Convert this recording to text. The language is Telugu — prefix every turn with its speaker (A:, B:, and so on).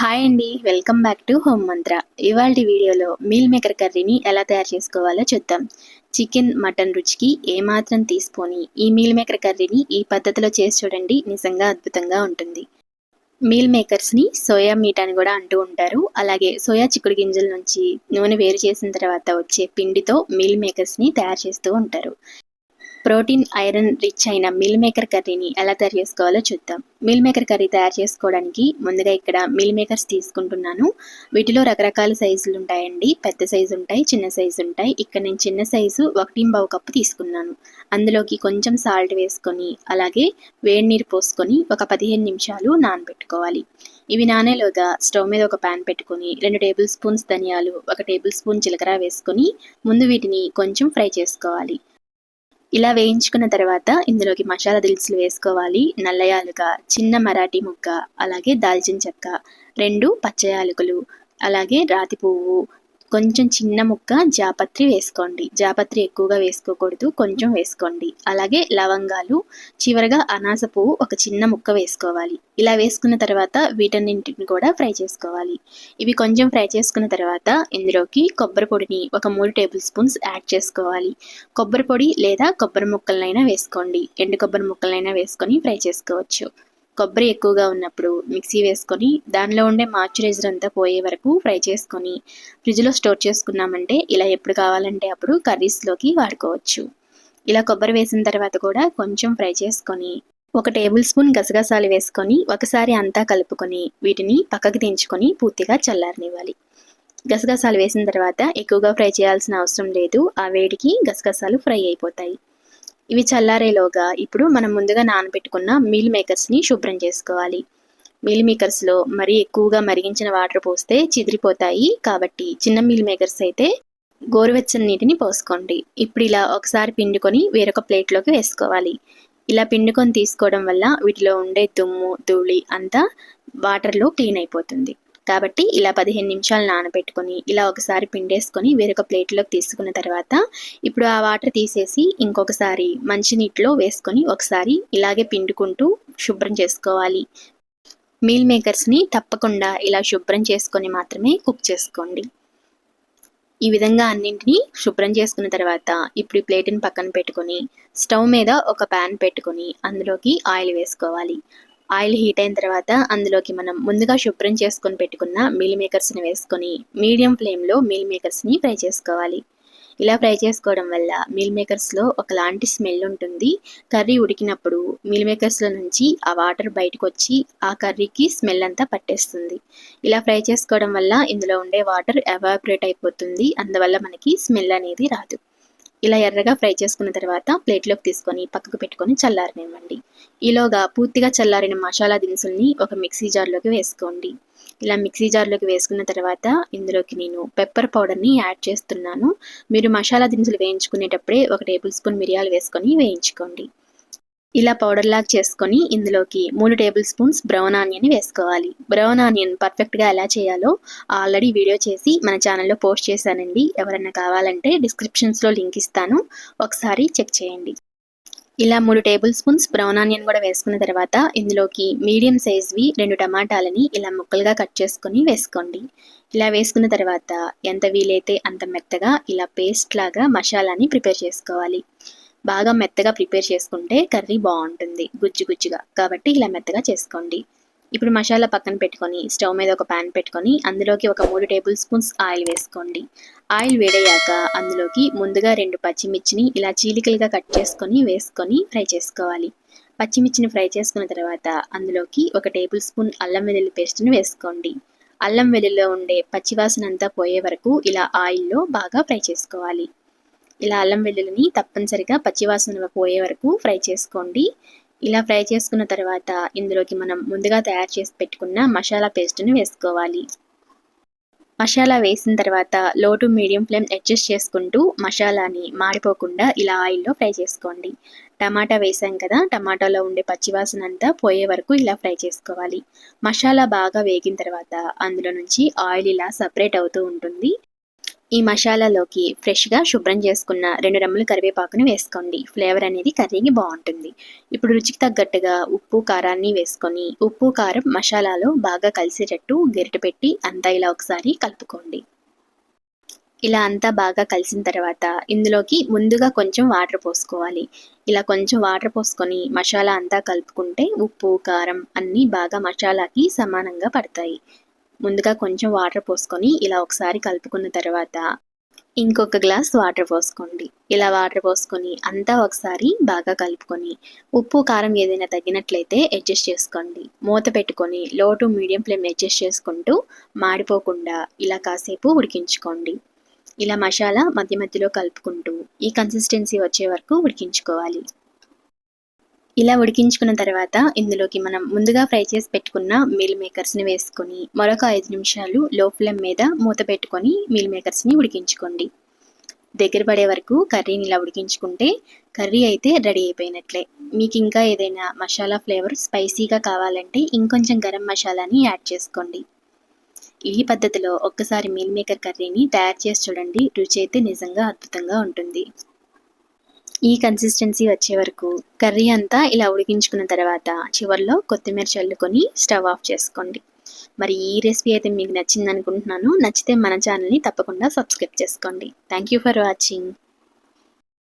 A: హాయ్ అండి వెల్కమ్ బ్యాక్ టు హోమ్ మంత్ర. ఇవాళ వీడియోలో మీల్ మేకర్ కర్రీని ఎలా తయారు చేసుకోవాలో చూద్దాం. చికెన్ మటన్ రుచికి ఏమాత్రం తీసుకొని ఈ మీల్ మేకర్ కర్రీని ఈ పద్ధతిలో చేసి చూడండి నిజంగా అద్భుతంగా ఉంటుంది. మీల్ మేకర్స్ని సోయా మీట్ అని కూడా అంటూ ఉంటారు. అలాగే సోయా చిక్కుడు గింజల నుంచి నూనె వేరు చేసిన తర్వాత వచ్చే పిండితో మీల్ మేకర్స్ని తయారు చేస్తూ ఉంటారు. ప్రోటీన్ ఐరన్ రిచ్ అయిన మిల్ మేకర్ కర్రీని ఎలా తయారు చేసుకోవాలో చూద్దాం. మిల్ మేకర్ కర్రీ తయారు చేసుకోవడానికి ముందుగా ఇక్కడ మిల్ మేకర్స్ తీసుకుంటున్నాను. వీటిలో రకరకాల సైజులు ఉంటాయండి. పెద్ద సైజు ఉంటాయి చిన్న సైజు ఉంటాయి. ఇక్కడ నేను చిన్న సైజు ఒకటి బావు కప్పు తీసుకున్నాను. అందులోకి కొంచెం సాల్ట్ వేసుకొని అలాగే వేడి నీరు పోసుకొని ఒక పదిహేను నిమిషాలు నానబెట్టుకోవాలి. ఇవి నానేలోగా స్టవ్ మీద ఒక ప్యాన్ పెట్టుకొని రెండు టేబుల్ స్పూన్స్ ధనియాలు ఒక టేబుల్ స్పూన్ జీలకర్ర వేసుకొని ముందు వీటిని కొంచెం ఫ్రై చేసుకోవాలి. ఇలా వేయించుకున్న తర్వాత ఇందులోకి మసాలా దినుసులు వేసుకోవాలి. నల్ల యాలుక చిన్న మరాఠీ ముక్క అలాగే దాల్చిన చెక్క రెండు పచ్చ యాలకులు అలాగే రాతి పువ్వు కొంచెం చిన్న ముక్క జాపత్రి వేసుకోండి. జాపత్రి ఎక్కువగా వేసుకోకూడదు కొంచెం వేసుకోండి. అలాగే లవంగాలు చివరగా అనాస పువ్వు ఒక చిన్న ముక్క వేసుకోవాలి. ఇలా వేసుకున్న తర్వాత వీటన్నింటిని కూడా ఫ్రై చేసుకోవాలి. ఇవి కొంచెం ఫ్రై చేసుకున్న తర్వాత ఇందులోకి కొబ్బరి పొడిని ఒక మూడు టేబుల్ స్పూన్స్ యాడ్ చేసుకోవాలి. కొబ్బరి పొడి లేదా కొబ్బరి ముక్కలనైనా వేసుకోండి. ఎండు కొబ్బరి ముక్కలనైనా వేసుకొని ఫ్రై చేసుకోవచ్చు. కొబ్బరి ఎక్కువగా ఉన్నప్పుడు మిక్సీ వేసుకొని దానిలో ఉండే మాయిశ్చరైజర్ అంతా పోయే వరకు ఫ్రై చేసుకొని ఫ్రిడ్జ్లో స్టోర్ చేసుకున్నామంటే ఇలా ఎప్పుడు కావాలంటే అప్పుడు కర్రీస్లోకి వాడుకోవచ్చు. ఇలా కొబ్బరి వేసిన తర్వాత కూడా కొంచెం ఫ్రై చేసుకొని ఒక టేబుల్ స్పూన్ గసగసాలు వేసుకొని ఒకసారి అంతా కలుపుకొని వీటిని పక్కకు దించుకొని పూర్తిగా చల్లారనివ్వాలి. గసగసాలు వేసిన తర్వాత ఎక్కువగా ఫ్రై చేయాల్సిన అవసరం లేదు. ఆ వేడికి గసగసాలు ఫ్రై అయిపోతాయి. ఇవి చల్లారేలోగా ఇప్పుడు మనం ముందుగా నానబెట్టుకున్న మీల్ మేకర్స్ని శుభ్రం చేసుకోవాలి. మీల్ మేకర్స్లో మరీ ఎక్కువగా మరిగించిన వాటర్ పోస్తే చిదిరిపోతాయి. కాబట్టి చిన్న మీల్ మేకర్స్ అయితే గోరువెచ్చని నీటిని పోసుకోండి. ఇప్పుడు ఇలా ఒకసారి పిండుకొని వేరొక ప్లేట్లోకి వేసుకోవాలి. ఇలా పిండుకొని తీసుకోవడం వల్ల వీటిలో ఉండే దుమ్ము ధూళి అంతా వాటర్లో క్లీన్ అయిపోతుంది. కాబట్టి ఇలా పదిహేను నిమిషాలు నానబెట్టుకొని ఇలా ఒకసారి పిండేసుకొని వేరొక ప్లేట్లోకి తీసుకున్న తర్వాత ఇప్పుడు ఆ వాటర్ తీసేసి ఇంకొకసారి మంచినీటిలో వేసుకొని ఒకసారి ఇలాగే పిండుకుంటూ శుభ్రం చేసుకోవాలి. మీల్ మేకర్స్ని తప్పకుండా ఇలా శుభ్రం చేసుకొని మాత్రమే కుక్ చేసుకోండి. ఈ విధంగా అన్నింటినీ శుభ్రం చేసుకున్న తర్వాత ఇప్పుడు ఈ ప్లేట్ని పక్కన పెట్టుకొని స్టవ్ మీద ఒక ప్యాన్ పెట్టుకొని అందులోకి ఆయిల్ వేసుకోవాలి. ఆయిల్ హీట్ అయిన తర్వాత అందులోకి మనం ముందుగా శుభ్రం చేసుకొని పెట్టుకున్న మీల్ మేకర్స్ని వేసుకొని మీడియం ఫ్లేమ్లో మీల్ మేకర్స్ని ఫ్రై చేసుకోవాలి. ఇలా ఫ్రై చేసుకోవడం వల్ల మీల్ మేకర్స్లో ఒకలాంటి స్మెల్ ఉంటుంది. కర్రీ ఉడికినప్పుడు మీల్ మేకర్స్లో నుంచి ఆ వాటర్ బయటకు వచ్చి ఆ కర్రీకి స్మెల్ అంతా పట్టేస్తుంది. ఇలా ఫ్రై చేసుకోవడం వల్ల ఇందులో ఉండే వాటర్ ఎవాపరేట్ అయిపోతుంది. అందువల్ల మనకి స్మెల్ అనేది రాదు. ఇలా ఎర్రగా ఫ్రై చేసుకున్న తర్వాత ప్లేట్లోకి తీసుకొని పక్కకు పెట్టుకొని చల్లారనివ్వండి. ఈలోగా పూర్తిగా చల్లారిన మసాలా దినుసుల్ని ఒక మిక్సీ జార్లోకి వేసుకోండి. ఇలా మిక్సీ జార్లోకి వేసుకున్న తర్వాత ఇందులోకి నేను పెప్పర్ పౌడర్ని యాడ్ చేస్తున్నాను. మీరు మసాలా దినుసులు వేయించుకునేటప్పుడే ఒక టేబుల్ స్పూన్ మిరియాలు వేసుకొని వేయించుకోండి. ఇలా పౌడర్ లాగా చేసుకొని ఇందులోకి మూడు టేబుల్ స్పూన్స్ బ్రౌన్ ఆనియన్ వేసుకోవాలి. బ్రౌన్ ఆనియన్ పర్ఫెక్ట్గా ఎలా చేయాలో ఆల్రెడీ వీడియో చేసి మన ఛానల్లో పోస్ట్ చేశానండి. ఎవరైనా కావాలంటే డిస్క్రిప్షన్స్లో లింక్ ఇస్తాను. ఒకసారి చెక్ చేయండి. ఇలా మూడు టేబుల్ స్పూన్స్ బ్రౌన్ ఆనియన్ కూడా వేసుకున్న తర్వాత ఇందులోకి మీడియం సైజ్వి రెండు టమాటాలని ఇలా ముక్కలుగా కట్ చేసుకొని వేసుకోండి. ఇలా వేసుకున్న తర్వాత ఎంత వీలైతే అంత మెత్తగా ఇలా పేస్ట్ లాగా మసాలాని ప్రిపేర్ చేసుకోవాలి. బాగా మెత్తగా ప్రిపేర్ చేసుకుంటే కర్రీ బాగుంటుంది. గుజ్జు గుజ్జుగా. కాబట్టి ఇలా మెత్తగా చేసుకోండి. ఇప్పుడు మసాలా పక్కన పెట్టుకొని స్టవ్ మీద ఒక ప్యాన్ పెట్టుకొని అందులోకి ఒక మూడు టేబుల్ స్పూన్స్ ఆయిల్ వేసుకోండి. ఆయిల్ వేడయ్యాక అందులోకి ముందుగా రెండు పచ్చిమిర్చిని ఇలా చీలికలుగా కట్ చేసుకొని వేసుకొని ఫ్రై చేసుకోవాలి. పచ్చిమిర్చిని ఫ్రై చేసుకున్న తర్వాత అందులోకి ఒక టేబుల్ స్పూన్ అల్లం వెల్లుల్లి పేస్ట్ని వేసుకోండి. అల్లం వెల్లుల్లో ఉండే పచ్చివాసన అంతా పోయే వరకు ఇలా ఆయిల్లో బాగా ఫ్రై చేసుకోవాలి. ఇలా అల్లం వెల్లుల్లిని తప్పనిసరిగా పచ్చివాసన పోయే వరకు ఫ్రై చేసుకోండి. ఇలా ఫ్రై చేసుకున్న తర్వాత ఇందులోకి మనం ముందుగా తయారు చేసి పెట్టుకున్న మసాలా పేస్ట్ని వేసుకోవాలి. మసాలా వేసిన తర్వాత లో టు మీడియం ఫ్లేమ్ అడ్జస్ట్ చేసుకుంటూ మసాలాని మాడిపోకుండా ఇలా ఆయిల్లో ఫ్రై చేసుకోండి. టమాటా వేసాం కదా టమాటాలో ఉండే పచ్చివాసన అంతా పోయే వరకు ఇలా ఫ్రై చేసుకోవాలి. మసాలా బాగా వేగిన తర్వాత అందులో నుంచి ఆయిల్ ఇలా సపరేట్ అవుతూ ఉంటుంది. ఈ మసాలాలోకి ఫ్రెష్గా శుభ్రం చేసుకున్న రెండు రెమ్మలు కరివేపాకుని వేసుకోండి. ఫ్లేవర్ అనేది కర్రీకి బాగుంటుంది. ఇప్పుడు రుచికి తగ్గట్టుగా ఉప్పు కారాన్ని వేసుకొని ఉప్పు కారం మసాలాలో బాగా కలిసేటట్టు గెరిట పెట్టి అంతా ఇలా ఒకసారి కలుపుకోండి. ఇలా అంతా బాగా కలిసిన తర్వాత ఇందులోకి ముందుగా కొంచెం వాటర్ పోసుకోవాలి. ఇలా కొంచెం వాటర్ పోసుకొని మసాలా అంతా కలుపుకుంటే ఉప్పు కారం అన్నీ బాగా మసాలాకి సమానంగా పడతాయి. ముందుగా కొంచెం వాటర్ పోసుకొని ఇలా ఒకసారి కలుపుకున్న తర్వాత ఇంకొక గ్లాస్ వాటర్ పోసుకోండి. ఇలా వాటర్ పోసుకొని అంతా ఒకసారి బాగా కలుపుకొని ఉప్పు కారం ఏదైనా తగ్గినట్లయితే అడ్జస్ట్ చేసుకోండి. మూత పెట్టుకొని లో టు మీడియం ఫ్లేమ్ అడ్జస్ట్ చేసుకుంటూ మాడిపోకుండా ఇలా కాసేపు ఉడికించుకోండి. ఇలా మసాలా మధ్య మధ్యలో కలుపుకుంటూ ఈ కన్సిస్టెన్సీ వచ్చే వరకు ఉడికించుకోవాలి. ఇలా ఉడికించుకున్న తర్వాత ఇందులోకి మనం ముందుగా ఫ్రై చేసి పెట్టుకున్న మీల్ మేకర్స్ని వేసుకొని మరొక ఐదు నిమిషాలు లో ఫ్లేమ్ మీద మూత పెట్టుకొని మీల్ మేకర్స్ని ఉడికించుకోండి. దగ్గర పడే వరకు కర్రీని ఇలా ఉడికించుకుంటే కర్రీ అయితే రెడీ అయిపోయినట్లే. మీకు ఇంకా ఏదైనా మసాలా ఫ్లేవర్ స్పైసీగా కావాలంటే ఇంకొంచెం గరం మసాలాని యాడ్ చేసుకోండి. ఈ పద్ధతిలో ఒక్కసారి మీల్ మేకర్ కర్రీని తయారు చేసి చూడండి. రుచి అయితే నిజంగా అద్భుతంగా ఉంటుంది. ఈ కన్సిస్టెన్సీ వచ్చే వరకు కర్రీ అంతా ఇలా ఉడికించుకున్న తర్వాత చివరిలో కొత్తిమీర చల్లుకొని స్టవ్ ఆఫ్ చేసుకోండి. మరి ఈ రెసిపీ అయితే మీకు నచ్చింది అనుకుంటున్నాను నచ్చితే మన ఛానల్ని తప్పకుండా సబ్స్క్రైబ్ చేసుకోండి. Thank you for watching